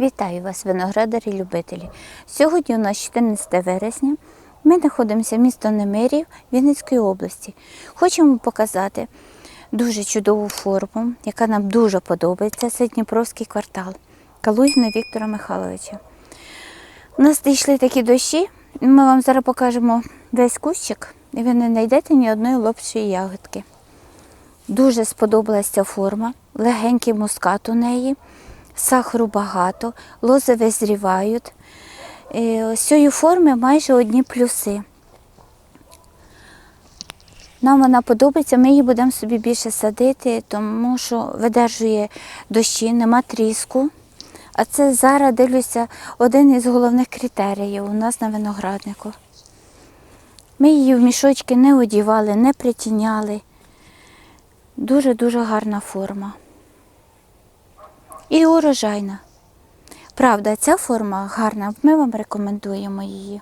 Вітаю вас, виноградарі любителі. Сьогодні у нас 14 вересня. Ми знаходимося в місто Немирів Вінницької області. Хочемо показати дуже чудову форму, яка нам дуже подобається. Це Дніпровський квартал Калугіна Віктора Михайловича. У нас дійшли такі дощі. Ми вам зараз покажемо весь кущик, і ви не знайдете ні одної лопшої ягодки. Дуже сподобалася ця форма, легенький мускат у неї, сахару багато, лози визрівають. З цієї форми майже одні плюси. Нам вона подобається, ми її будемо собі більше садити, тому що видержує дощі, нема тріску. А це зараз дивлюся один із головних критеріїв у нас на винограднику. Ми її в мішочки не одівали, не притіняли. Дуже-дуже гарна форма. І урожайна. Правда, ця форма гарна, ми вам рекомендуємо її.